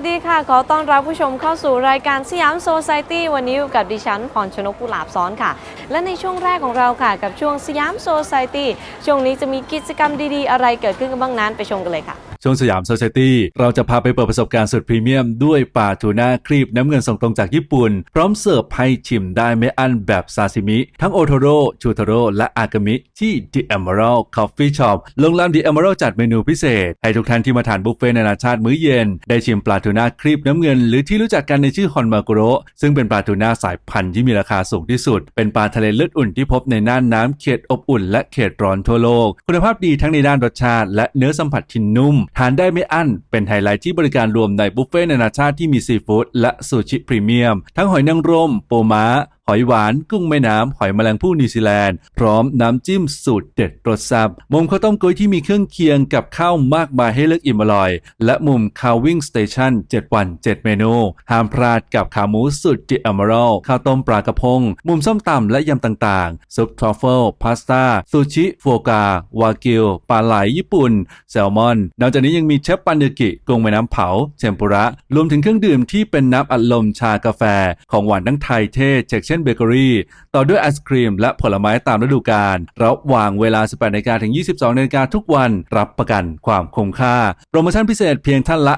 วัสดีค่ะ ขอต้อนรับผู้ชมเข้าสู่รายการสยามโซซ i ตี้วันนี้อยู่กับดิฉันพรชนกุหลาบซ้อนค่ะ และในช่วงแรกของเราค่ะ กับช่วงสยามโซซ i ตี้ช่วงนี้จะมีกิจกรรมดีๆ อะไรเกิดขึ้นกันบ้างนั้นไปชมกันเลยค่ะ ช่วงสยามโซเซตี้เราจะพาไปเปิดประสบการณ์สุดพรีเมียม ด้วยปลาทูน่าครีบน้ำเงินส่งตรงจากญี่ปุ่น พร้อมเสิร์ฟให้ชิมได้ไม่อั้นแบบซาซิมิ ทั้งโอโทโร่ ชูโทโร่ และอากามิ ที่ The Emerald Coffee Shop โรงแรม The Emerald จัดเมนูพิเศษ ให้ทุกท่านที่มาทานบุฟเฟ่นานาชาติมื้อเย็น ได้ชิมปลาทูน่าครีบน้ำเงิน หรือที่รู้จักกันในชื่อฮอนมากุโรซึ่งเป็นปลาทูน่าสายพันธุ์ที่มีราคาสูงที่สุด เป็นปลาทะเลเลือดอุ่นที่พบในน่านน้ำเขตอบอุ่น และเขตร้อนทั่วโลก คุณภาพดีทั้งในด้านรสชาติ และเนื้อสัมผัสที่นุ่มทานได้ไม่อั้น เป็นไฮไลท์ที่บริการรวมในบุฟเฟ่ต์นานาชาติที่มีซีฟู้ดและซูชิพรีเมียม ทั้งหอยนางรม ปูม้า หอยหวานกุ้งแม่น้ำหอยแมลงภู่นิวซีแลนด์ พร้อมน้ำจิ้มสูตรเด็ดรสแซ่บมุมข้าวต้มกุ้ยที่มีเครื่องเคียงกับข้าวมากมายให้เลือกอิ่มอร่อย และมุมคาววิ่งสเตชัน7 วัน 7 เมนู ห้ามพลาดกับขาหมูสุดดิอม r ร l ข้าวต้มปลากระพง มุมส้มตำและยำต่างๆซุปทรัฟเฟิลพาสต้าซูชิโฟกาวากิวปลาไหลญี่ปุ่น แซลมอน นอกจากนี้ยังมีเชฟปันเดกิกุ้งแม่น้ำเผาเทมปุระรวมถึงเครื่องดื่มที่เป็นน้ำอัดลมชากาแฟ ของหวานทั้งไทยเทศเชกเช่นเบเกอรี่ต่อด้วยไอศครีมและผลไม้ตามฤดูกาลระหว่างเวลา 18นาฬิกาถึง 22นาฬิกาทุกวันรับประกันความคุ้มค่า โปรโมชั่นพิเศษเพียงท่านละ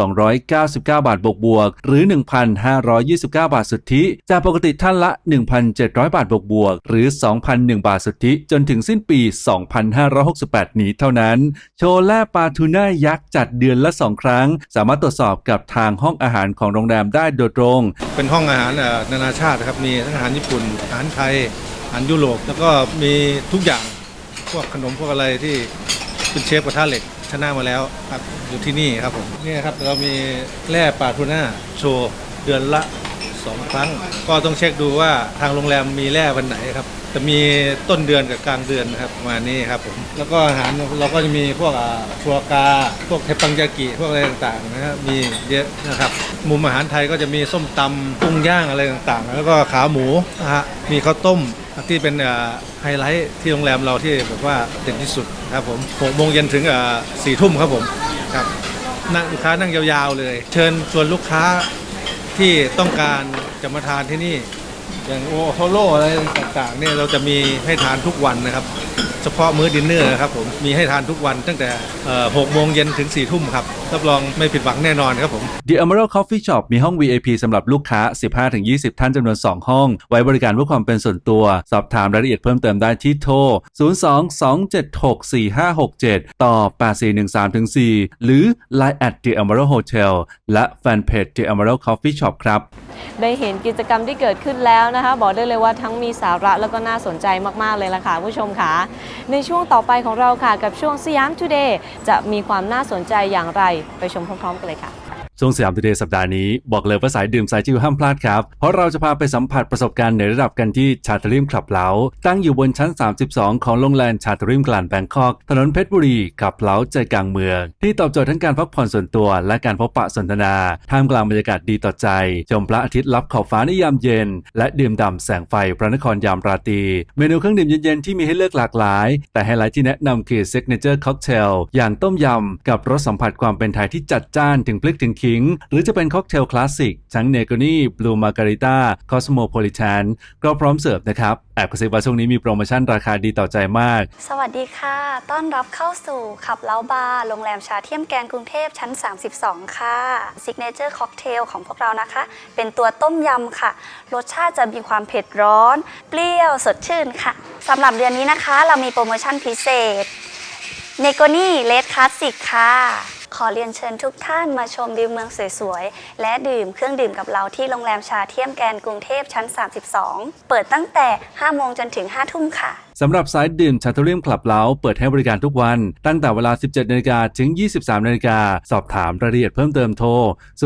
1,299 บาทบวกบวก หรือ 1,529 บาทสุทธิ จากปกติท่านละ 1,700 บาทบวกบวก หรือ 2,001 บาทสุทธิ จนถึงสิ้นปี 2568 นี้เท่านั้น โชว์แล่ปลาทูน่ายักษ์จัดเดือนละ 2 ครั้ง สามารถตรวจสอบกับทางห้องอาหารของโรงแรมได้โดยตรง เป็นห้องอาหารนานาชาติครับมีทั้งอาหารญี่ปุ่น อาหารไทย อาหารยุโรป แล้วก็มีทุกอย่าง พวกขนมพวกอะไรที่เป็นเชฟกระทะเหล็กชนะมาแล้วครับอยู่ที่นี่ครับผมนี่ครับเรามีแร่ปลาทูน่าโชว์เดือนละ สองครั้ง ก็ต้องเช็คดูว่าทางโรงแรมมีแร่วันไหนครับ จะมีต้นเดือนกับกลางเดือนนะครับประมาณนี้ครับผมแล้วก็อาหารเราก็จะมีพวกฟัวกราพวกเทปังยากิพวกอะไรต่างๆนะครับมีเยอะนะครับมุมอาหารไทยก็จะมีส้มตำกุ้งย่างอะไรต่างๆ แล้วก็ขาหมูนะฮะมีข้าวต้มที่เป็นไฮไลท์ที่โรงแรมเราที่แบบว่าเด่นที่สุดครับผมหกโมงเย็นถึงสี่ทุ่มครับผมครับนั่งลูกค้านั่งยาวๆเลย เชิญชวนลูกค้า ที่ต้องการจะมาทานที่นี่ อย่างโอโทโร่อะไรต่างๆเนี่ยเราจะมีให้ทานทุกวันนะครับ เฉพาะมื้อดินเนอร์นะครับผมมีให้ทานทุกวันตั้งแต่หกโมงเย็นถึง4ี่ทุ่มครับรับรองไม่ผิดหวังแน่นอนครับผม The Emerald Coffee Shop มีห้อง VIP สำหรับลูกค้า 15-20 ท่านจำนวน 2 ห้อง ไว้บริการเพื่อความเป็นส่วนตัว สอบถามรายละเอียดเพิ่มเติมได้ที่โทร 02-276-4567 ต่อ 8413-4 หรือ Line at The Emerald Hotel และแฟนเพจ The Emerald Coffee Shop ครับ ได้เห็นกิจกรรมที่เกิดขึ้นแล้วนะคะ บอกได้เลยว่าทั้งมีสาระแล้วก็น่าสนใจมาก ๆ เลยล่ะค่ะผู้ชมค่ะในช่วงต่อไปของเราค่ะ กับช่วงสยามทูเดย์จะมีความน่าสนใจอย่างไรไปชมพร้อม ๆ กันเลยค่ะ ช่วงสยามทูเดย์สัปดาห์นี้ บอกเลยว่าสายดื่มสายจิวห้ามพลาดครับ เพราะเราจะพาไปสัมผัสประสบการณ์ในระดับกันที่ชาตริมคลับเล้าตั้งอยู่บนชั้น 32 ของโรงแรมชาตริมกลานแบงคอก ถนนเพชรบุรีคลับเล้าใจกลางเมือง ที่ตอบโจทย์ทั้งการพักผ่อนส่วนตัว และการพบปะสนทนา ท่ามกลางบรรยากาศดีต่อใจ ชมพระอาทิตย์ลับขอบฟ้าในยามเย็น และดื่มด่ำแสงไฟพระนครยามราตรี เมนูเครื่องดื่มเย็นๆที่มีให้เลือกหลากหลาย แต่ไฮไลท์ที่แนะนำคือ Signature Cocktail อย่างต้มยำกับรสสัมผัสความเป็นไทยที่จัดจ้านถึงพลิกถึงขิง หรือจะเป็นค็อกเทลคลาสสิกทั้งเนโกนี่บลูมาการิต้าคอสโมโพลิแทนก็พร้อมเสิร์ฟนะครับ แอบกระซิบว่าช่วงนี้มีโปรโมชั่นราคาดีต่อใจมาก สวัสดีค่ะ ต้อนรับเข้าสู่ขับเล้าบาร์โรงแรมชาเทียมแกนกรุงเทพชั้น 32 ค่ะ Signature Cocktail ของพวกเรานะคะ เป็นตัวต้มยำค่ะ รสชาติจะมีความเผ็ดร้อน เปรี้ยวสดชื่นค่ะสำหรับเดือนนี้นะคะ เรามีโปรโมชั่นพิเศษเนโกนี่เลดคลาสสิกค่ะ ขอเรียนเชิญทุกท่านมาชมวิวเมืองสวยๆ และดื่มเครื่องดื่มกับเราที่โรงแรมชาเทียมแกนกรุงเทพชั้น 32 เปิดตั้งแต่ 5 โมงจนถึง 5 ทุ่มค่ะสำหรับสายดื่มชาตูเรียมคลับเล้าเปิดให้บริการทุกวัน ตั้งแต่เวลา 17นาฬิกาถึง 23นาฬิกาสอบถามรายละเอียดเพิ่มเติมโทร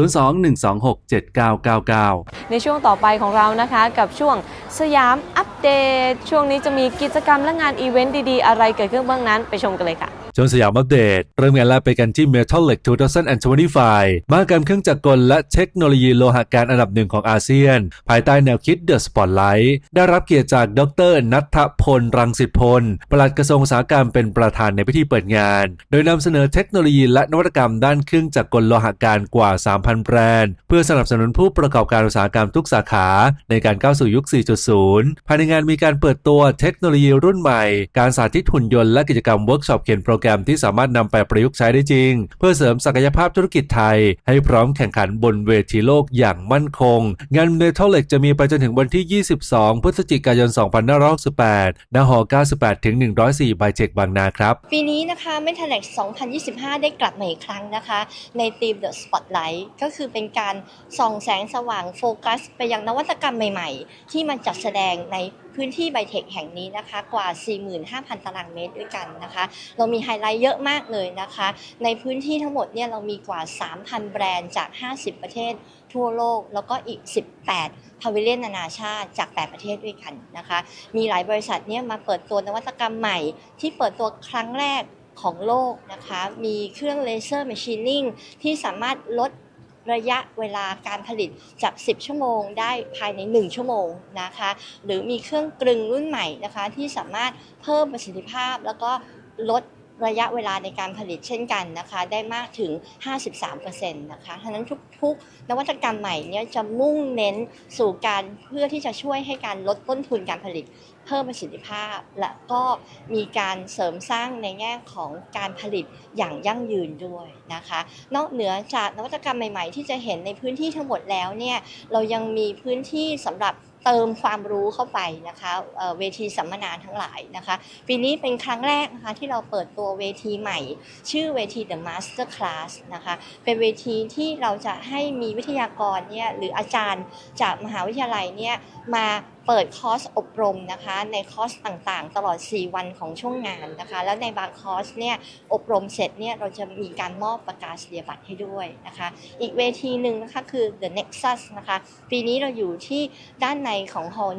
02-126-7999 ในช่วงต่อไปของเรานะคะ กับช่วงสยามอัปเดต ช่วงนี้จะมีกิจกรรมและงานอีเวนต์ดีๆ อะไรเกิดขึ้นบ้างนั้นไปชมกันเลยค่ะ จนสยามอัปเดต เริ่มงานแรกไปกันที่ Metal Lake 2025มหกรรมเครื่องจักรกลและเทคโนโลยีโลหะการอันดับหนึ่งของอาเซียน ภายใต้แนวคิด The Spotlight ได้รับเกียรติจากดรนัทพล รังสิตพล ปลัดกระทรวงอุตสาหกรรมเป็นประธานในพิธีเปิดงาน โดยนำเสนอเทคโนโลยีและนวัตกรรมด้านเครื่องจักรกลโลหะการกว่า 3,000 แบรนด์ เพื่อสนับสนุนผู้ประกอบการอุตสาหกรรมทุกสาขา ในการก้าวสู่ยุค 4.0 ภายในงานมีการเปิดตัวเทคโนโลยีรุ่นใหม่ การสาธิตหุ่นยนต์และกิจกรรมเวิร์กช็อปเขียนโปรแกรมแกมที่สามารถนำไปประยุกต์ใช้ได้จริง เพื่อเสริมศักยภาพธุรกิจไทย ให้พร้อมแข่งขันบนเวทีโลกอย่างมั่นคง งานเมทัลเล็กจะมีไปจนถึงวันที่ 22 พฤศจิกายน 2568ณหอ98 ถึง 104 บายเจกบางนาครับ ปีนี้นะคะ m e t a l e x 2025 ได้กลับมาอีกครั้งนะคะ ในทีม The Spotlight ก็คือเป็นการส่องแสงสว่างโฟกัส ไปยังนวัตกรรมใหม่ ๆ ที่มันจัดแสดงใน พื้นที่ไบเทคแห่งนี้นะคะกว่า 45,000 ตารางเมตรด้วยกันนะคะ เรามีไฮไลท์เยอะมากเลยนะคะ ในพื้นที่ทั้งหมดเนี่ยเรามีกว่า 3,000 แบรนด์จาก 50 ประเทศทั่วโลก แล้วก็อีก 18 พาวิเลียนนานาชาติจาก 8 ประเทศด้วยกันนะคะ มีหลายบริษัทเนี่ยมาเปิดตัวนวัตกรรมใหม่ ที่เปิดตัวครั้งแรกของโลกนะคะ มีเครื่องเลเซอร์แมชชีนิ่งที่สามารถลด ระยะเวลาการผลิตจาก 10 ชั่วโมง ได้ภายใน 1 ชั่วโมงนะคะ หรือมีเครื่องกลึงรุ่นใหม่นะคะที่สามารถเพิ่มประสิทธิภาพแล้วก็ลด ระยะเวลาในการผลิตเช่นกันนะคะได้มากถึง 53%นะคะฉะนั้นทุกๆ นวัตกรรมใหม่เนี่ยจะมุ่งเน้นสู่การเพื่อที่จะช่วยให้การลดต้นทุนการผลิตเพิ่มประสิทธิภาพ และก็มีการเสริมสร้างในแง่ของการผลิตอย่างยั่งยืนด้วยนะคะ นอกเหนือจากนวัตกรรมใหม่ ๆ ที่จะเห็นในพื้นที่ทั้งหมดแล้วเนี่ยเรายังมีพื้นที่สำหรับ เติมความรู้เข้าไปนะคะเวทีสัมมนาทั้งหลายนะคะปีนี้เป็นครั้งแรกนะคะที่เราเปิดตัวเวทีใหม่ ชื่อเวที The Master Class นะคะเป็นเวทีที่เราจะให้มีวิทยากรเนี่ยหรืออาจารย์จากมหาวิทยาลัยเนี่ยมาเปิดคอร์สอบรมนะคะในคอร์สต่างๆ ตลอด 4 วันของช่วงงานนะคะ แล้วในบางคอร์สเนี่ยอบรมเสร็จเนี่ยเราจะมีการมอบประกาศนียบัตรให้ด้วยนะคะ อีกเวทีหนึ่งนะคะคือ The Nexus นะคะ ปีนี้เราอยู่ที่ด้านในของฮอล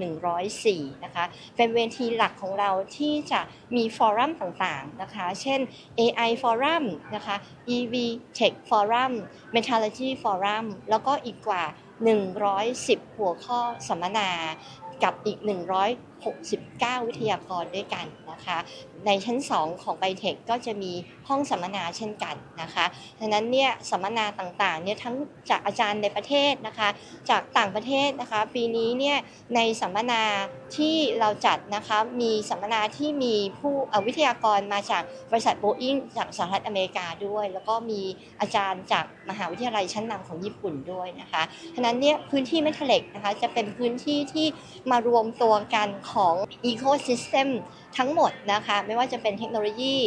104 นะคะ เป็นเวทีหลักของเราที่จะมีฟอรัมต่างๆนะคะ เช่น AI Forum นะคะ EV Tech Forum Metallurgy Forum แล้วก็อีกกว่า 110 หัวข้อสัมมนา กับอีก 69 วิทยากรด้วยกันนะคะ ในชั้น 2 ของไบเทคก็จะมีห้องสัมมนาเช่นกันนะคะดังนั้นเนี่ยสัมมนาต่างๆเนี่ยทั้งจากอาจารย์ในประเทศนะคะ จากต่างประเทศนะคะ ปีนี้เนี่ยในสัมมนาที่เราจัดนะคะมีสัมมนาที่มีผู้วิทยากรมาจากบริษัทโบอิงจากสหรัฐอเมริกาด้วย แล้วก็มีอาจารย์จากมหาวิทยาลัยชั้นนำของญี่ปุ่นด้วยนะคะฉะนั้นเนี่ยพื้นที่เมทัลเล็กนะคะจะเป็นพื้นที่ที่มารวมตัวกันขของ Ecosystem ทั้งหมดนะคะ ไม่ว่าจะเป็นเทคโนโลยี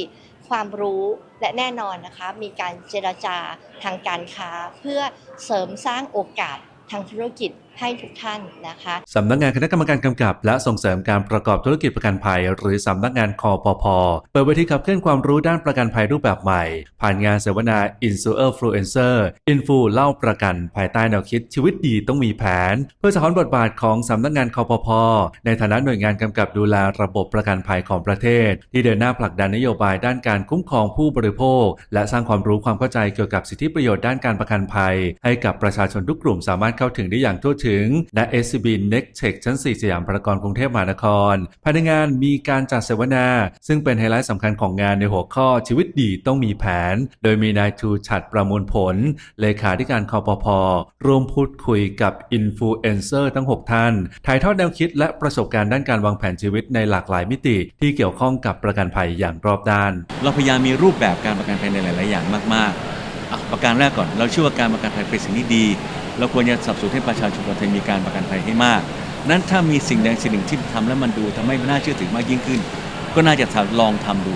ความรู้และแน่นอนนะคะ มีการเจรจาทางการค้า เพื่อเสริมสร้างโอกาสทางธุรกิจ ให้ทุกท่านนะคะสำนักงานคณะกรรมการกำกับ และส่งเสริมการประกอบธุรกิจประกันภัย หรือสำนักงานคอปพเปิดเวทีขับเคลื่อนความรู้ด้านประกันภัยรูปแบบใหม่ ผ่านงานเสวนา Influencer Influ เล่าประกัน ภายใต้แนวคิดชีวิตดีต้องมีแผน เพื่อสะท้อนบทบาทของสำนักงานคอปพในฐานะหน่วยงานกำกับดูแลระบบประกันภัยของประเทศ ที่เดินหน้าผลักดันนโยบายด้านการคุ้มครองผู้บริโภค และสร้างความรู้ความเข้าใจเกี่ยวกับสิทธิประโยชน์ด้านการประกันภัย ให้กับประชาชนทุกกลุ่มสามารถเข้าถึงได้อย่างทั่วถึงณ SCB Next Tech ชั้น 4 สยามพารากอนกรุงเทพมหานคร ภายในงานมีการจัดเสวนา ซึ่งเป็นไฮไลท์สำคัญของงานในหัวข้อชีวิตดีต้องมีแผน โดยมีนายทูฉัดประมวลผล เลขาธิการคอปพร่วมพูดคุยกับอินฟลูเอนเซอร์ทั้ง 6 ท่าน ถ่ายทอดแนวคิดและประสบการณ์ด้านการวางแผนชีวิตในหลากหลายมิติ ที่เกี่ยวข้องกับประกันภัยอย่างรอบด้าน เราพยายามมีรูปแบบการประกันภัยในหลาย ๆ อย่างมาก ๆ ประการแรกก่อน เราเชื่อว่าการประกันภัยเป็นสิ่งที่ดี เราควรจะสับสนให้ประชาชนคนไทยมีการประกันภัยให้มาก นั้นถ้ามีสิ่งใดสิ่งหนึ่งที่ทำแล้วมันดูทำให้น่าเชื่อถือมากยิ่งขึ้น ก็น่าจะลองทำดู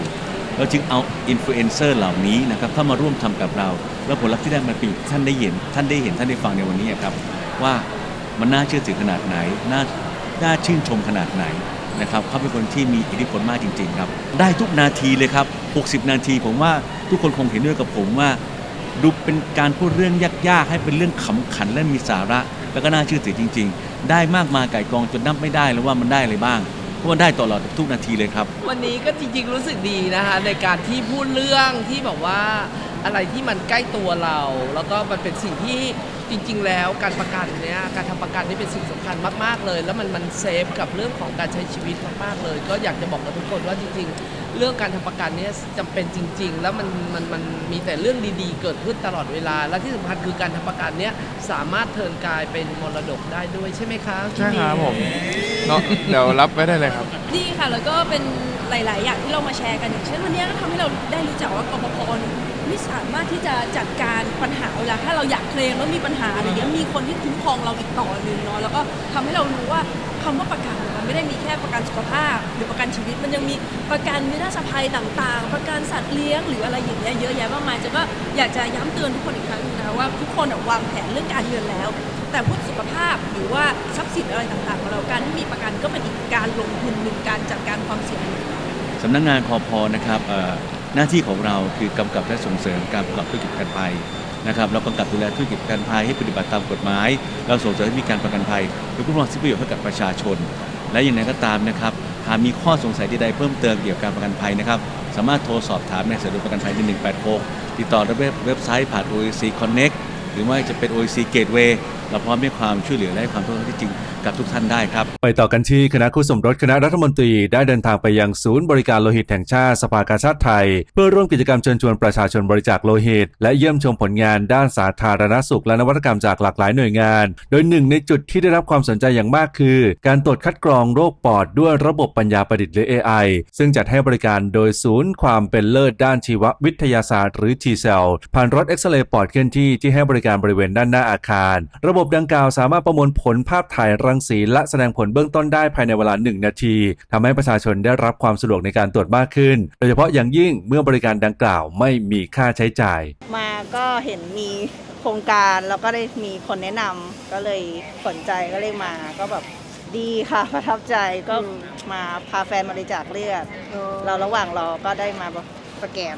เราจึงเอาอินฟลูเอนเซอร์เหล่านี้นะครับเข้ามาร่วมทำกับเรา แล้วผลลัพธ์ที่ได้มันเป็นท่านได้เห็นท่านได้เห็นท่านได้ฟังในวันนี้ครับว่ามันน่าเชื่อถือขนาดไหนน่าน่าชื่นชมขนาดไหนนะครับเขาเป็นคนที่มีอิทธิพลมากจริง ๆ ครับ ได้ทุกนาทีเลยครับ 60 นาทีผมว่าทุกคนคงเห็นด้วยกับผมว่า ดูเป็นการพูดเรื่องยากๆ ให้เป็นเรื่องขำขันและมีสาระ แล้วก็น่าเชื่อถือจริง ๆ ได้มากมายไก่กองจนนับไม่ได้แล้วว่ามันได้อะไรบ้างเพราะว่าได้ตลอดทุกนาทีเลยครับ วันนี้ก็จริงๆรู้สึกดีนะคะในการที่พูดเรื่องที่แบบว่าอะไรที่มันใกล้ตัวเรา แล้วก็มันเป็นสิ่งที่จริง ๆ แล้วการประกันเนี้ยการทำประกันนี่เป็นสิ่งสำคัญมากๆเลย แล้วมันมันเซฟกับเรื่องของการใช้ชีวิตมากๆเลย ก็อยากจะบอกกับทุกคนว่าจริง ๆ เรื่องการทำประกันเนี้ยจำเป็นจริง ๆ แล้วมันมันมันมีแต่เรื่องดีๆ เกิดขึ้นตลอดเวลา และที่สำคัญคือการทำประกันเนี้ยสามารถเทิร์นกลายเป็นมรดกได้ด้วยใช่ไหมคะใช่ครับผมเนาะเดี๋ยวรับไว้ได้เลยครับ ดีค่ะแล้วก็เป็นหลาย ๆ อย่างที่เรามาแชร์กันอย่างเช่นวันนี้ก็ทำให้เราได้รู้จักว่ากปพเนี่ยไม่สามารถที่จะจัดการปัญหาเวลาถ้าเราอยากเคลมแล้วมีปัญหาอะไรอย่างเงี้ยมีคนที่คุ้มครองเราอีกต่อหนึ่งเนาะแล้วก็ทำให้เรารู้ว่าคำว่าประกันเนี่ยมันไม่ได้มีแค่ประกันสุขภาพ หรือประกันชีวิตมันยังมีประกันวินาศภัยต่าง ๆ ประกันสัตว์เลี้ยงหรืออะไรอย่างเงี้ยเยอะแยะมากมายจะก็อยากจะย้ำเตือนทุกคนอีกครั้งหนึงนะว่าทุกคนอะวางแผนเรื่องการเงินแล้ว แต่พวกสุขภาพหรือว่าทรัพย์สินอะไรต่างๆของเราการที่มีประกันก็เป็นอีกการลงทุนหนึ่งการจัดการความเสี่ยง สำนักงานพอพอนะครับเอ่อ หน้าที่ของเราคือกำกับและส่งเสริมการประกอบธุรกิจกันภัยนะครับเรากำกับดูแลธุรกิจกันภัยให้ปฏิบัติตามกฎหมาย เราส่งเสริมให้มีการประกันภัยโดยคุ้มครองสิทธิประโยชน์ให้กับประชาชน และอย่างไรก็ตามนะครับหากมีข้อสงสัยใดๆเพิ่มเติมเกี่ยวกับการประกันภัยนะครับสามารถโทรสอบถามในสายด่วนประกันภัย1186 ติดต่อเว็บเว็บไซต์ผ่าน OEC Connect หรือว่าจะเป็น OEC Gateway เราพร้อมให้ความช่วยเหลือและให้ความรู้ที่จริงกับทุกท่านได้ครับ ไปต่อกันที่คณะคู่สมรสคณะรัฐมนตรีได้เดินทางไปยังศูนย์บริการโลหิตแห่งชาติสภากาชาติไทย เพื่อร่วมกิจกรรมเชิญชวนประชาชนบริจาคโลหิต และเยี่ยมชมผลงานด้านสาธารณสุขและนวัตกรรมจากหลากหลายหน่วยงาน โดยหนึ่งในจุดที่ได้รับความสนใจอย่างมากคือ การตรวจคัดกรองโรคปอดด้วยระบบปัญญาประดิษฐ์หรือ AI ซึ่งจัดให้บริการโดยศูนย์ความเป็นเลิศด้านชีววิทยาศาสตร์หรือ T cell ผ่านรถเอ็กซเรย์ปอดเคลื่อนที่ที่ให้บริการบริเวณด้านหน้าอาคาร ระบบดังกล่าวสามารถประมวลผลภาพถ่ายรังสีและแสดงผลเบื้องต้นได้ภายในเวลา 1 นาทีทำให้ประชาชนได้รับความสะดวกในการตรวจมากขึ้น โดยเฉพาะอย่างยิ่งเมื่อบริการดังกล่าวไม่มีค่าใช้จ่าย มาก็เห็นมีโครงการแล้วก็ได้มีคนแนะนำก็เลยสนใจก็เลยมาก็แบบดีค่ะประทับใจก็มาพาแฟนบริจาคเลือด เราระหว่างรอก็ได้มาสแกน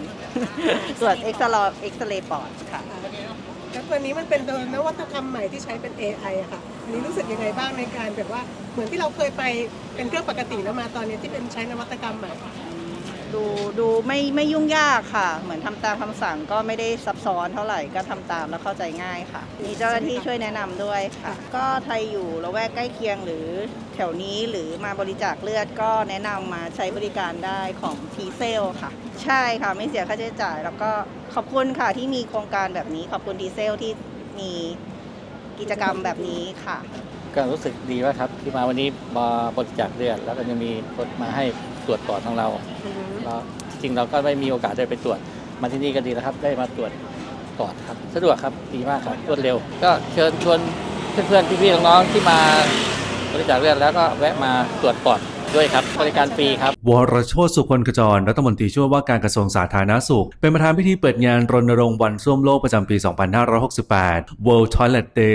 ตรวจเอ็กซเรย์เอ็กซเรย์ปอดค่ะ แล้วตัวนี้มันเป็นนวัตกรรมใหม่ที่ใช้เป็น AI อะค่ะอันนี้รู้สึกยังไงบ้างในการแบบว่าเหมือนที่เราเคยไปเป็นเครื่องปกติแล้วมาตอนนี้ที่เป็นใช้นวัตกรรมใหม่ ดูดูไม่ไม่ยุ่งยากค่ะ เหมือนทำตามคำสั่งก็ไม่ได้ซับซ้อนเท่าไหร่ก็ทำตามแล้วเข้าใจง่ายค่ะ มีเจ้าหน้าที่ช่วยแนะนำด้วยค่ะ ก็ใครอยู่ละแวกใกล้เคียงหรือแถวนี้หรือมาบริจาคเลือดก็แนะนำมาใช้บริการได้ของทีเซลค่ะ ใช่ค่ะไม่เสียค่าใช้จ่าย แล้วก็ขอบคุณค่ะที่มีโครงการแบบนี้ขอบคุณทีเซลที่มีกิจกรรมแบบนี้ค่ะ ก็รู้สึกดีว่ากครับที่มาวันนี้มาบริจาคเลือดแล้วก็ยังมีคนมาให้ตรวจปอดของเรา แล้วจริงเราก็ไม่มีโอกาสได้ไปตรวจมาที่นี่ก็ดีแล้วครับ ได้มาตรวจปอดครับ สะดวกครับดีมากครับรวดเร็ว ก็เชิญชวนเพื่อนๆพี่ๆน้องๆที่มาบริจาคเลือดแล้วก็แวะมาตรวจปอด ด้วยครับบริการฟรีครับ วรโชติสุคนขจร รัฐมนตรีช่วยว่าการกระทรวงสาธารณสุข เป็นประธานพิธีเปิดงานรณรงค์วันส้วมโลกประจำปี 2568 World Toilet Day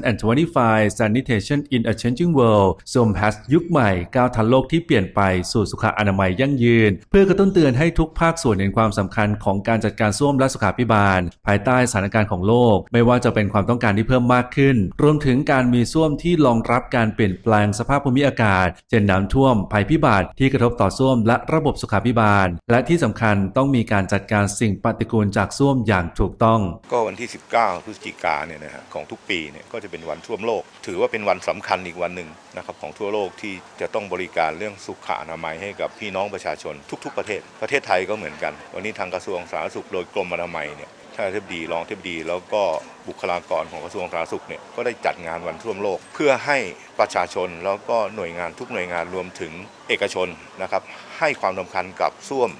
2025 Sanitation in a Changing World ส้วมแพสยุคใหม่ก้าวทันโลกที่เปลี่ยนไปสู่สุขอนามัยยั่งยืน เพื่อกระตุ้นเตือนให้ทุกภาคส่วนเห็นความสำคัญของการจัดการส้วมและสุขาภิบาล ภายใต้สถานการณ์ของโลก ไม่ว่าจะเป็นความต้องการที่เพิ่มมากขึ้น รวมถึงการมีส้วมที่รองรับการเปลี่ยนแปลงสภาพภูมิอากาศเช่นน้ำท่วมภัยพิบัติที่กระทบต่อส้วมและระบบสุขาภิบาล และที่สำคัญต้องมีการจัดการสิ่งปฏิกูลจากส้วมอย่างถูกต้อง ก็วันที่ 19 พฤศจิกาเนี่ยนะฮะของทุกปีเนี่ยก็จะเป็นวันท่วมโลก ถือว่าเป็นวันสำคัญอีกวันหนึ่งนะครับของทั่วโลกที่จะต้องบริการเรื่องสุขอนามัยให้กับพี่น้องประชาชนทุก ๆ ประเทศ ประเทศไทยก็เหมือนกัน วันนี้ทางกระทรวงสาธารณสุขโดยกรมอนามัยเนี่ย ท่านอธิบดีรองอธิบดี แล้วก็บุคลากรของกระทรวงสาธารณสุขเนี่ยก็ได้จัดงานวันท่วมโลก เพื่อให้ประชาชนแล้วก็หน่วยงานทุกหน่วยงานรวมถึงเอกชนนะครับให้ความสำคัญกับส้วม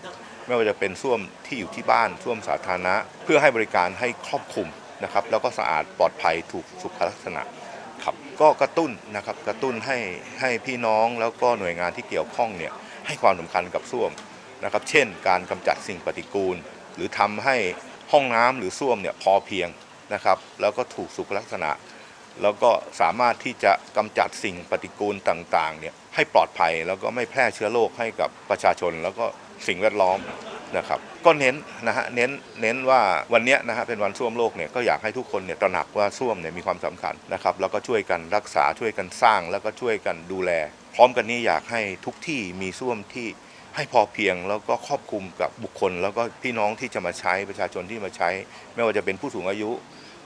ไม่ว่าจะเป็นส้วมที่อยู่ที่บ้านส้วมสาธารณะ เพื่อให้บริการให้ครอบคลุมนะครับแล้วก็สะอาดปลอดภัยถูกสุขลักษณะครับก็กระตุ้นนะครับกระตุ้นให้ให้พี่น้องแล้วก็หน่วยงานที่เกี่ยวข้องเนี่ยให้ความสำคัญกับส้วมนะครับเช่น การกำจัดสิ่งปฏิกูล หรือทำให้ ห้องน้ำหรือส้วมเนี่ยพอเพียงนะครับ แล้วก็ถูกสุขลักษณะ แล้วก็สามารถที่จะกำจัดสิ่งปฏิกูลต่างๆเนี่ยให้ปลอดภัยแล้วก็ไม่แพร่เชื้อโรคให้กับประชาชน แล้วก็สิ่งแวดล้อมนะครับก็เน้นนะฮะเน้นเน้นว่าวันนี้นะฮะเป็นวันส้วมโลกเนี่ยก็อยากให้ทุกคนเนี่ยตระหนักว่าส้วมเนี่ยมีความสำคัญนะครับแล้วก็ช่วยกันรักษาช่วยกันสร้างแล้วก็ช่วยกันดูแล พร้อมกันนี้อยากให้ทุกที่มีส้วมที่ ให้พอเพียงแล้วก็ครอบคลุมกับบุคคล แล้วก็พี่น้องที่จะมาใช้ประชาชนที่มาใช้ ไม่ว่าจะเป็นผู้สูงอายุ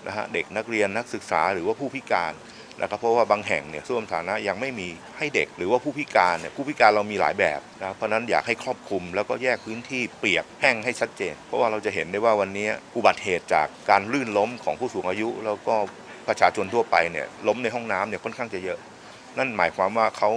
นะฮะเด็กนักเรียนนักศึกษาหรือว่าผู้พิการนะครับเพราะว่าบางแห่งเนี่ยส้วมสาธารณะยังไม่มีให้เด็กหรือว่าผู้พิการเนี่ยผู้พิการเรามีหลายแบบนะเพราะฉะนั้นอยากให้ครอบคลุม แล้วก็แยกพื้นที่เปียกแห้งให้ชัดเจน เพราะว่าเราจะเห็นได้ว่าวันนี้อุบัติเหตุจากการลื่นล้มของผู้สูงอายุ แล้วก็ประชาชนทั่วไปเนี่ยล้มในห้องน้ำเนี่ยค่อนข้างจะเยอะ นั่นหมายความว่าเขา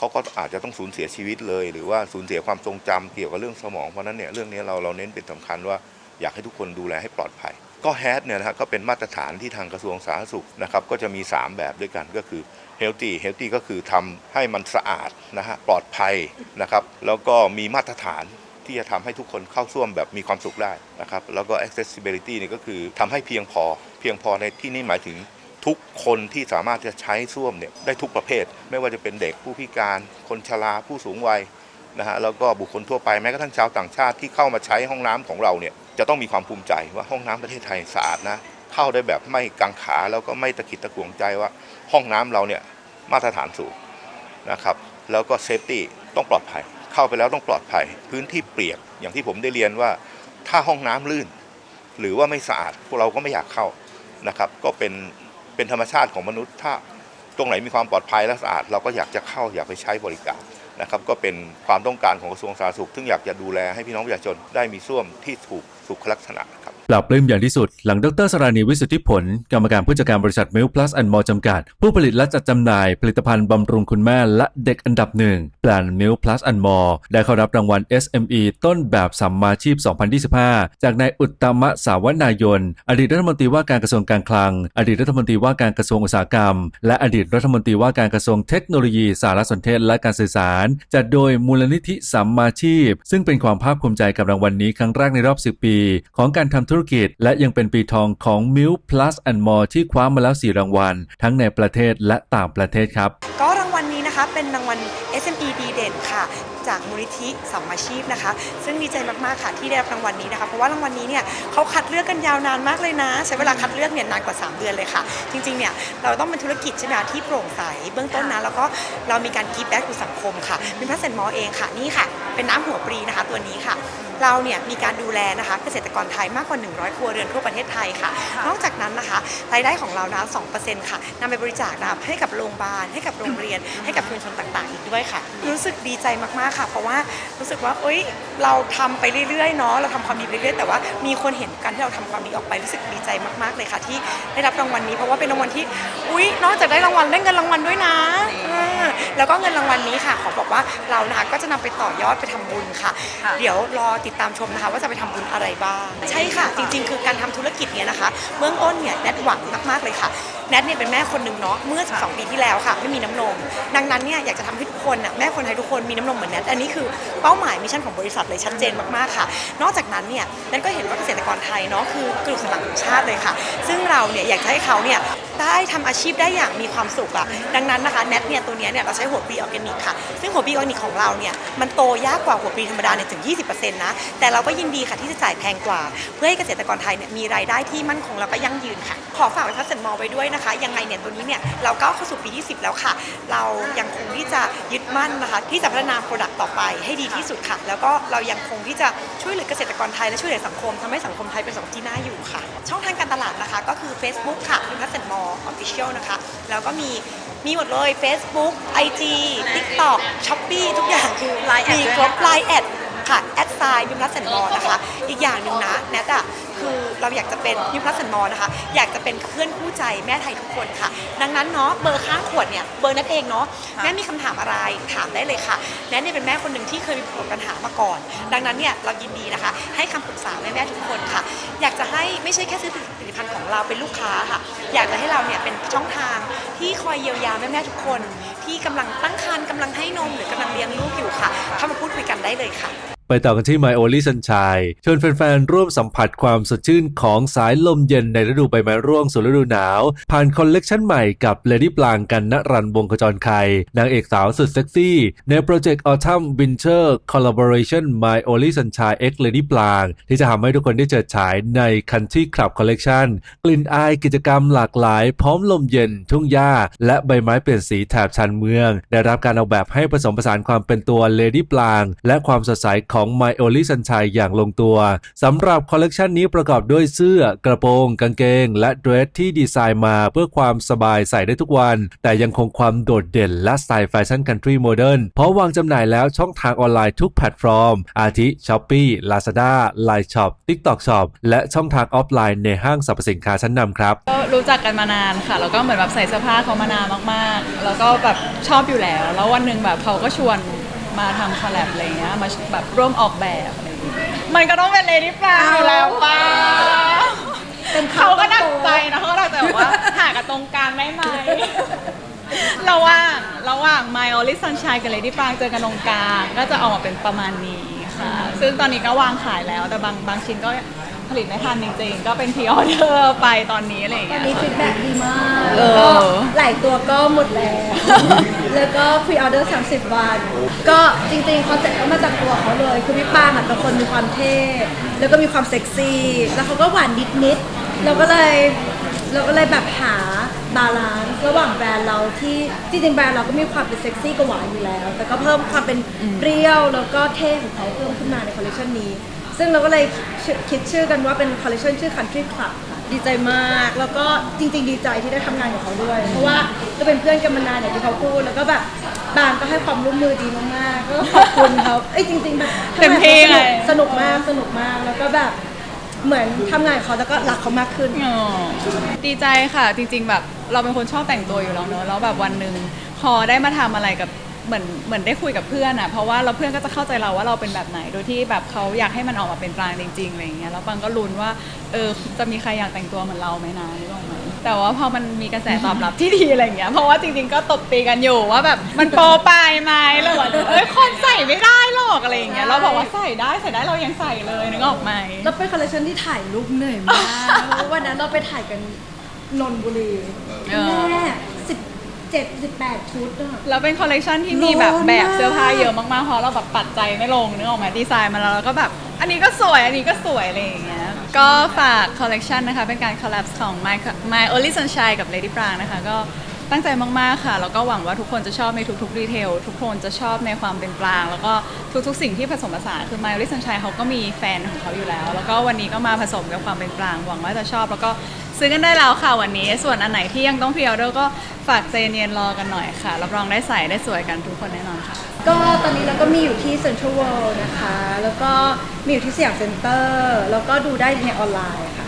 เขาก็อาจจะต้องสูญเสียชีวิตเลย หรือว่าสูญเสียความทรงจำเกี่ยวกับเรื่องสมองเพราะนั้นเนี่ยเรื่องนี้เราเราเน้นเป็นสำคัญว่าอยากให้ทุกคนดูแลให้ปลอดภัย ก็แฮดเนี่ยนะฮะก็เป็นมาตรฐานที่ทางกระทรวงสาธารณสุขนะครับก็จะมี 3 แบบด้วยกันก็คือ healthy healthy ก็คือทำให้มันสะอาดนะฮะปลอดภัยนะครับแล้วก็มีมาตรฐานที่จะทำให้ทุกคนเข้าส้วมแบบมีความสุขได้นะครับแล้วก็ accessibility เนี่ยก็คือทำให้เพียงพอ เพียงพอในที่นี้หมายถึง ทุกคนที่สามารถจะใช้ส้วมเนี่ยได้ทุกประเภท ไม่ว่าจะเป็นเด็กผู้พิการ คนชราผู้สูงวัยนะฮะแล้วก็บุคคลทั่วไปแม้กระทั่งชาวต่างชาติที่เข้ามาใช้ห้องน้ำของเราเนี่ยจะต้องมีความภูมิใจว่าห้องน้ำประเทศไทยสะอาดนะเข้าได้แบบไม่กังขาแล้วก็ไม่ตะกิดตะขวงใจว่า ห้องน้ำเราเนี่ยมาตรฐานสูงนะครับแล้วก็เซฟตี้ต้องปลอดภัย เข้าไปแล้วต้องปลอดภัย พื้นที่เปียกอย่างที่ผมได้เรียนว่าถ้าห้องน้ำลื่น หรือว่าไม่สะอาดพวกเราก็ไม่อยากเข้านะครับก็เป็น เป็นธรรมชาติของมนุษย์ถ้าตรงไหนมีความปลอดภัยและสะอาด เราก็อยากจะเข้าอยากไปใช้บริการนะครับก็เป็นความต้องการของกระทรวงสาธารณสุขซึ่งอยากจะดูแลให้พี่น้องประชาชนได้มีส้วมที่ถูกสุขลักษณะครับ ปรับปลื้มอย่างที่สุดหลังดรสรานีวิสุทธิผล กรรมการผู้จัดการบริษัท Milk Plus and More จำกัด ผู้ผลิตและจัดจำหน่ายผลิตภัณฑ์บำรุงคุณแม่และเด็กอันดับหนึ่งแบรนด์ Milk Plus and More ได้เข้ารับรางวัล SME ต้นแบบสัมมาชีพ 2025 จากนายอุตตมะสาวนายน อดีตรัฐมนตรีว่าการกระทรวงการคลัง อดีตรัฐมนตรีว่าการกระทรวงอุตสาหกรรม และอดีตรัฐมนตรีว่าการกระทรวงเทคโนโลยีสารสนเทศและการสื่อสาร จัดโดยมูลนิธิสัมมาชีพ ซึ่งเป็นความภาคภูมิใจกับรางวัลนี้ครั้งแรกในรอบ 10 ปี ของการทำธุรกิจ และยังเป็นปีทองของ m i l Plus and More ที่คว้ามาแล้ว 4 รางวัล ทั้งในประเทศและต่างประเทศครับ ก็รางวัลนี้นะคะเป็นรางวัล SME ดีเด่นค่ะ จากมูลนิธิสัมมาชีพนะคะ ซึ่งดีใจมาก ๆ ค่ะที่ได้รับรางวัลนี้นะคะ เพราะว่ารางวัลนี้เนี่ยเขาคัดเลือกกันยาวนานมากเลยนะ ใช้เวลาคัดเลือกเนี่ยนานกว่า 3 เดือนเลยค่ะ จริง ๆ เนี่ยเราต้องเป็นธุรกิจใช่ไหมคะที่โปร่งใสเบื้องต้นนะแล้วก็เรามีการกีแบ็กสู่สังคมค่ะเป็นพระเซนมอเองค่ะนี่ค่ะ เป็นน้ำหัวปรีนะคะตัวนี้ค่ะ เราเนี่ยมีการดูแลนะคะเกษตรกรไทยมากกว่า 100 ครัวเรือนทั่วประเทศไทยค่ะ นอกจากนั้นนะคะรายได้ของเรานะ2%ค่ะนำไปบริจาคนะคะให้กับโรงพยาบาลให้กับโรงเรียน ให้กับชุมชนต่างๆ อีกด้วยค่ะ รู้สึกดีใจมากๆค่ะ เพราะว่ารู้สึกว่าเอ้ยเราทำไปเรื่อยๆเนาะเราทำความดีไปเรื่อยๆแต่ว่ามีคนเห็นการที่เราทำความดีออกไปรู้สึกดีใจมากๆเลยค่ะ ที่ได้รับรางวัลนี้เพราะว่าเป็นรางวัลที่อุ้ยนอกจากได้รางวัลได้เงินรางวัลด้วยนะอ่า แล้วก็เงินรางวัลนี้ค่ะ ขอบอกว่าเรานะคะก็จะนำไปต่อยอดไปทำบุญค่ะ เดี๋ยวรอติดตามชมนะคะ ว่าจะไปทำบุญอะไรบ้าง ใช่ค่ะ จริง ๆ คือการทำธุรกิจเนี่ยนะคะ เบื้องต้นเนี่ยแนทหวังมากๆเลยค่ะ แนทเนี่ยเป็นแม่คนหนึ่งเนาะเมื่อ 12 ปีที่แล้วค่ะ ไม่มีน้ำนม ดังนั้นเนี่ยอยากจะทำให้ทุกคนน่ะแม่คนไทยทุกคนมีน้ำนมเหมือนแนทอันนี้คือเป้าหมายมิชชั่นของบริษัทเลยชัดเจนมากๆค่ะ นอกจากนั้นเนี่ยแนทก็เห็นว่าเกษตรกรไทยเนาะคือกลุ่มสันหลังของชาติเลยค่ะ ซึ่งเราเนี่ยอยากจะให้เขาเนี่ย ได้ทำอาชีพได้อย่างมีความสุขอะดังนั้นนะคะแนทเนี่ยตัวเนี้ยเนี่ยเราใช้หัวปลีออร์แกนิกค่ะ ซึ่งหัวปลีออร์แกนิกของเราเนี่ยมันโตยากกว่าหัวปลีธรรมดาเนี่ยถึง 20%นะ แต่เราก็ยินดีค่ะที่จะจ่ายแพงกว่า เพื่อให้เกษตรกรไทยเนี่ยมีรายได้ที่มั่นคงแล้วก็ยั่งยืนค่ะ ขอฝากไว้พัสเซนมอลไว้ด้วยนะคะ ยังไงเนี่ยตัวนี้เนี่ยเราก้าวเข้าสู่ปีที่10 แล้วค่ะ เรายังคงที่จะยึดมั่นนะคะ ที่จะพัฒนาโปรดักต์ต่อไปให้ดีที่สุดค่ะ แล้วก็เรายังคงที่จะช่วยเหลือเกษตรกรไทยและช่วยเหลือสังคมทำให้สังคมไทยเป็นสังคมที่น่าอยู่ค่ะ ช่องทางการตลาดนะคะ ก็คือ Facebook ค่ะพิพัฒน์มอลออฟฟิเชียลนะคะ แล้วก็มีมีหมดเลย Facebook IG TikTok Shopee ทุกอย่างคือ Line แอดมีด้วยครบนะคะ Line แอดค่ะแอด ไซน์พิมพ์รัสเซนมอนะคะ อีกอย่างหนึ่งนะแนทอะคือเราอยากจะเป็นพิมพ์รัสเซนมอนะคะ อยากจะเป็นเพื่อนคู่ใจแม่ไทยทุกคนค่ะ ดังนั้นเนาะเบอร์ข้างขวดเนี่ยเบอร์นัทเองเนาะแม่มีคำถามอะไรถามได้เลยค่ะแนทเนี่ยเป็นแม่คนหนึ่งที่เคยมีปัญหามาก่อน ดังนั้นเนี่ยเรายินดีนะคะ ให้คำปรึกษาแม่แม่ๆทุกคนค่ะ อยากจะให้ไม่ใช่แค่ซื้อผลิตภัณฑ์ของเราเป็นลูกค้าค่ะ อยากจะให้เราเนี่ยเป็นช่องทางที่คอยเยียวยาแม่แม่ๆทุกคน ที่กำลังตั้งครรภ์กำลังให้นมหรือกำลังเลี้ยงลูกอยู่ค่ะเข้ามาพูดคุยกันได้เลยค่ะ ไปต่อกันที่ My Only Sunshine ชวนแฟนๆ ร่วมสัมผัสความสดชื่นของสายลมเย็นในฤดูใบไม้ร่วงสู่ฤดูหนาว ผ่านคอลเลกชันใหม่กับเลดี้ปลางกันณรันวงขจรไข่นางเอกสาวสุดเซ็กซี่ ในโปรเจกต์ Autumn Winter Collaboration My Only Sunshine X Lady ปลาง ที่จะทำให้ทุกคนได้เจิดฉายใน Country Club Collection กลิ่นอายกิจกรรมหลากหลาย พร้อมลมเย็น ทุ่งหญ้า และใบไม้เปลี่ยนสีแถบชานเมือง ได้รับการออกแบบให้ผสมผสานความเป็นตัว Lady ปลาง และความสดใสของ My Only Sunshine อย่างลงตัวสำหรับคอลเลกชันนี้ประกอบด้วยเสื้อ กระโปรง กางเกง และเดรสที่ดีไซน์มาเพื่อความสบายใส่ได้ทุกวัน แต่ยังคงความโดดเด่นและสไตล์แฟชั่นคันทรีโมเดิร์นเพราะวางจำหน่ายแล้วช่องทางออนไลน์ทุกแพลตฟอร์ม อาทิ Shopee Lazada Line Shop TikTok Shop และช่องทางออฟไลน์ในห้างสรรพสินค้าชั้นนำครับก็รู้จักกันมานานค่ะ แล้วก็เหมือนแบบใส่เสื้อผ้าเขามานานมากๆ แล้วก็แบบชอบอยู่แล้ว แล้ววันหนึ่งแบบเขาก็ชวน มาทำคอลแลบอะไรเงี้ยมาแบบร่วมออกแบบอะไรอย่างเงี้ยมันก็ต้องเป็นเลดี้ปลาอยู่แล้วป้าเขาก็หนักใจนะเขาก็หนักใจบอกว่าหากันตรงกลางได้ไหมระหว่างระหว่าง My Only Sunshine กับ Lady ปรางเจอกันตรงกลางก็จะออกมาเป็นประมาณนี้ค่ะ ซึ่งตอนนี้ก็วางขายแล้วแต่บางบางชิ้นก็ ผลิตไม่ทันจริงๆ ก็เป็นพ r ออเดอร์ไปตอนนี้อะไรอย่างตอเงี้นย นี้ฟีดแบ็กดีมากเอแล้วก็อหลายตัวก็หมดแล้ว แล้วก็พรีออเดอร์ 30 วัน ก็จริงๆเขาเจ็ก็มาจากตัวเขาเลย คือพี่ปางอะเป็นคนมีความเท่ แล้วก็มีความเซ็กซี่ แล้วเขาก็หวานนิดๆเราก็เลยเราก็เลยแบบหาบาลานซ์ระหว่างแบรนด์เราที่จริงๆแบรนด์เราก็มีความเป็นเซ็กซี่กับหวานอยู่แล้ว แต่ก็เพิ่มความเป็นเปรี้ยวแล้วก็เท่ของเขาเพิ่มขึ้นมาในคอลเลคชันนี้ ซึ่งเราก็เลยคิดชื่อกันว่าเป็นคอลเลคชันชื่อ Country Club ค่ะดีใจมาก แล้วก็จริงๆ ดีใจที่ได้ทำงานกับเขาด้วย เพราะว่าก็เป็นเพื่อนกันมานานอย่างที่เขาพูด แล้วก็แบบบางก็ให้ความร่วมมือดีมากๆ ก็ขอบคุณเขาเอ้ยจริงๆแบบทำเต็มงานที่กับเลเขายสนุกมากสนุกมาก แล้วก็แบบเหมือนทำงานกับเขาแล้วก็รักเขามากขึ้น อ๋อดีใจค่ะจริงๆแบบเราเป็นคนชอบแต่งตัวอยู่แล้วเนอะแล้วแบบวันหนึ่งพอได้มาทำอะไรกับ เหมือนเหมือนได้คุยกับเพื่อนอะเพราะว่าเราเพื่อนก็จะเข้าใจเราว่าเราเป็นแบบไหน โดยที่แบบเขาอยากให้มันออกมาเป็นกลางจริงๆอะไรอย่างเงี้ยแล้วปังก็ลุ้นว่าเออจะมีใครอยากแต่งตัวเหมือนเราไหมนะนึกออกไหมแต่ว่าพอมันมีกระแสตอบรับที่ดีอะไรอย่างเงี้ยเพราะว่าจริง ๆ ก็ตบตีกันอยู่ว่าแบบมันโปรไปไหมแล้วว่าเอ้ยคนใส่ไม่ได้หรอกอะไรอย่างเงี้ยเราบอกว่าใส่ได้ใส่ได้เรายังใส่เลยนึกออกไหมแล้วเป็นคอลเลคชันที่ถ่ายรูปเหนื่อยมากเพราะวันนั้นเราไปถ่ายกันนนทบุรีเออแม่สิบ เจ็ดสิบแปดชุดอะ แล้วเป็นคอลเลกชันที่มีแบบร้อนมาก แบบเสื้อผ้าเยอะมากๆเพราะเราแบบปัดใจไม่ลงนึกออกไหมดีไซน์มาแล้วเราก็แบบ อันนี้ก็สวย อันนี้ก็สวยอะไรอย่างเงี้ย ก็ฝากคอลเลกชันนะคะ เป็นการคอลแลบของ My My Only Sunshine กับ Lady Prang นะคะ ก็ตั้งใจมากๆค่ะ แล้วก็หวังว่าทุกคนจะชอบในทุกๆดีเทล ทุกคนจะชอบในความเป็นปราง แล้วก็ทุกๆสิ่งที่ผสมผสานคือ My Only Sunshine เขาก็มีแฟนของเขาอยู่แล้ว แล้วก็วันนี้ก็มาผสมกับความเป็นปราง หวังว่าจะชอบ แล้วก็ ซื้อกันได้แล้วค่ะวันนี้ ส่วนอันไหนที่ยังต้องพรีออเดอร์ก็ฝากใจเย็นๆรอกันหน่อยค่ะ รับรองได้ใส่ได้สวยกันทุกคนแน่นอนค่ะ ก็ตอนนี้เราก็มีอยู่ที่เซ็นทรัลเวิลด์นะคะ แล้วก็มีอยู่ที่สยามเซ็นเตอร์ แล้วก็ดูได้ในออนไลน์ค่ะ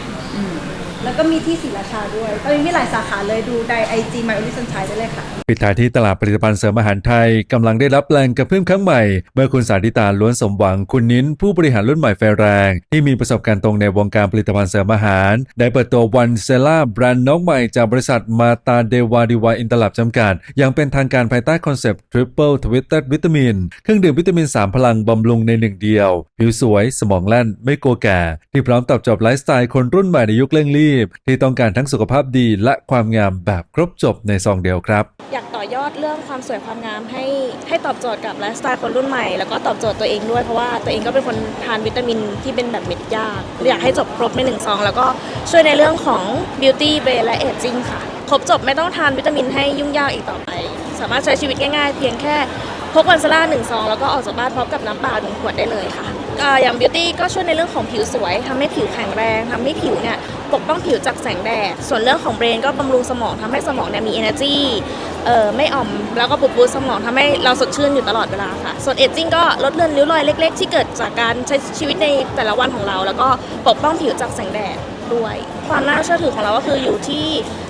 แล้วก็มีที่ศรีราชาด้วยตอนนี้มีหลายสาขาเลยดูในไอจีมาอลิสันชัยได้เลยค่ะ ปิดท้ายที่ตลาดผลิตภัณฑ์เสริมอาหารไทยกำลังได้รับแรงกระเพื่อมครั้งใหม่ เมื่อคุณสาธิตาล้วนสมหวังคุณนิ้น ผู้บริหารรุ่นใหม่ไฟแรง ที่มีประสบการณ์ตรงในวงการผลิตภัณฑ์เสริมอาหาร ได้เปิดตัววันเซล่าแบรนด์น้องใหม่จากบริษัทมาตาเดวาดีวาอินตลับจำกัดอย่างเป็นทางการภายใต้คอนเซปต์ Triple Twisted Vitamin เครื่องดื่มวิตามิน 3 พลังบำรุงในหนึ่งเดียว ผิวสวย สมองแล่นไม่กแก่ ที่พร้อมตอบโจทย์ไลฟ์สไตล์คนรุ่นใหม่ในยุคเร่งรีบที่ต้องการทั้งสุขภาพดีและความงามแบบครบจบในซองเดียวครับ อยากต่อยอดเรื่องความสวยความงามให้ให้ตอบโจทย์กับไลฟ์สไตล์คนรุ่นใหม่ แล้วก็ตอบโจทย์ตัวเองด้วยเพราะว่าตัวเองก็เป็นคนทานวิตามินที่เป็นแบบเม็ดยาก อยากให้จบครบในหนึ่งซอง แล้วก็ช่วยในเรื่องของ beauty brain และ aging ค่ะ ครบจบไม่ต้องทานวิตามินให้ยุ่งยากอีกต่อไป สามารถใช้ชีวิตง่ายๆ เพียงแค่พกวันซาร่าหนึ่งซองแล้วก็ออกจากบ้านพร้อมกับน้ำเปล่าหนึ่งขวดได้เลยค่ะ อ่าอย่าง beauty ก็ช่วยในเรื่องของผิวสวยทำให้ผิวแข็งแรงทำให้ผิวเนี่ยปกป้องผิวจากแสงแดด ส่วนเรื่องของ brain ก็บำรุงสมองทำให้สมองเนี่ยมี energy เอ่อไม่อ่อมแล้วก็ปลุกบูสต์สมองทำให้เราสดชื่นอยู่ตลอดเวลาค่ะ ส่วน aging ก็ลดเลือนริ้วรอยเล็ก ๆ ที่เกิดจากการใช้ชีวิตในแต่ละวันของเรา แล้วก็ปกป้องผิวจากแสงแดดด้วย ความน่าเชื่อถือของเราก็คืออยู่ที่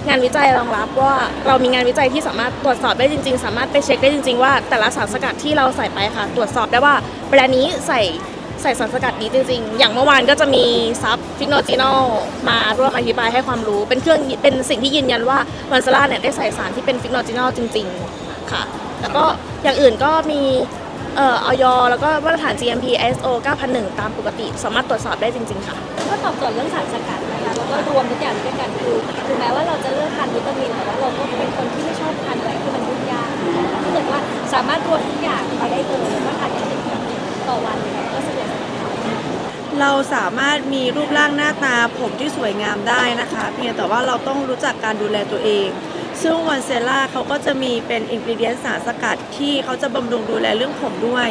งานวิจัยรองรับว่าเรามีงานวิจัยที่สามารถตรวจสอบได้จริง ๆ สามารถไปเช็คได้จริง ๆ ว่าแต่ละสารสกัดที่เราใส่ไปค่ะ ตรวจสอบได้ว่าแบรนด์นี้ใส่ ใส่สารสกัดนี้จริงๆ อย่างเมื่อวานก็จะมีซับฟิโนจิโนมาร่วมอธิบายให้ความรู้ เป็นเครื่องเป็นสิ่งที่ยืนยันว่ามันซาร่าเนี่ยได้ใส่สารที่เป็นฟิโนจิโนจริง ๆ ค่ะ แล้วก็อย่างอื่นก็มีเอ่อออยแล้วก็มาตรฐาน GMP ISO 9001 ตามปกติสามารถตรวจสอบได้จริง ๆ ค่ะ ก็ตอบโจทย์เรื่องสารสกัดนะคะแล้วก็รวมทุกอย่างด้วยกันคือถึงแม้ว่าเราจะเลือกทานวิตามินแต่ว่าเราก็เป็นคนที่ไม่ชอบทานอะไรที่มันยุ่งยากถ้าเกิดว่าสามารถรวมทุกอย่างไปได้เลยแล้วก็ทานอย่างหนึ่งต่อวันเนี่ยก็สะดวกสบาย เราสามารถมีรูปร่างหน้าตาผมที่สวยงามได้นะคะ เพียงแต่ว่าเราต้องรู้จักการดูแลตัวเอง ซึ่งวันเซล่าเขาก็จะมีเป็นอินกิเดียนสารสกัดที่เขาจะบำรุงดูแลเรื่องผมด้วย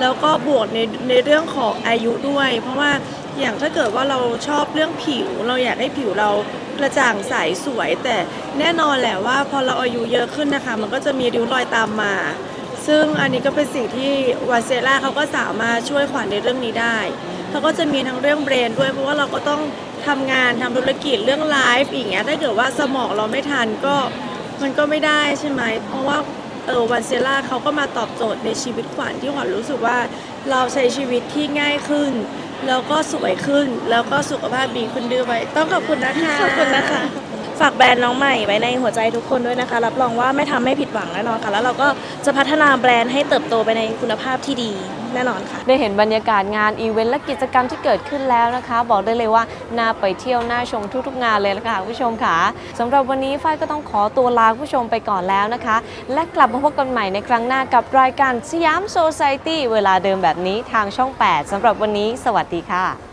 แล้วก็บวกในในเรื่องของอายุด้วย เพราะว่าอย่างถ้าเกิดว่าเราชอบเรื่องผิว เราอยากให้ผิวเรากระจ่างใสสวย แต่แน่นอนแหละว่าพอเราอายุเยอะขึ้นนะคะ มันก็จะมีริ้วรอยตามมา ซึ่งอันนี้ก็เป็นสิ่งที่วาเซล่าเขาก็สามารถช่วยขวัญในเรื่องนี้ได้เขาก็จะมีทั้งเรื่องเบรนด้วยเพราะว่าเราก็ต้องทำงานทำธุรกิจเรื่องไลฟ์อย่างเงี้ยถ้าเกิดว่าสมองเราไม่ทันก็มันก็ไม่ได้ใช่ไหมเพราะว่าเออวันเซล่าเขาก็มาตอบโจทย์ในชีวิตขวัญที่ขวัญรู้สึกว่าเราใช้ชีวิตที่ง่ายขึ้น แล้วก็สวยขึ้น แล้วก็สุขภาพดีขึ้นด้วยต้องขอบคุณนะคะขอบคุณนะคะ ฝากแบรนด์น้องใหม่ไว้ในหัวใจทุกคนด้วยนะคะ รับรองว่าไม่ทำให้ผิดหวังแน่นอนค่ะ แล้วเราก็จะพัฒนาแบรนด์ให้เติบโตไปในคุณภาพที่ดีแน่นอนค่ะ ได้เห็นบรรยากาศงานอีเวนต์และกิจกรรมที่เกิดขึ้นแล้วนะคะ บอกได้เลยว่าน่าไปเที่ยวน่าชมทุกๆงานเลยละค่ะคุณผู้ชมค่ะสำหรับวันนี้ฝ้ายก็ต้องขอตัวลาคุณผู้ชมไปก่อนแล้วนะคะ และกลับมาพบกันใหม่ในครั้งหน้ากับรายการสยามโซ c i ตี้เวลาเดิมแบบนี้ทางช่อง 8สำหรับวันนี้ สวัสดีค่ะ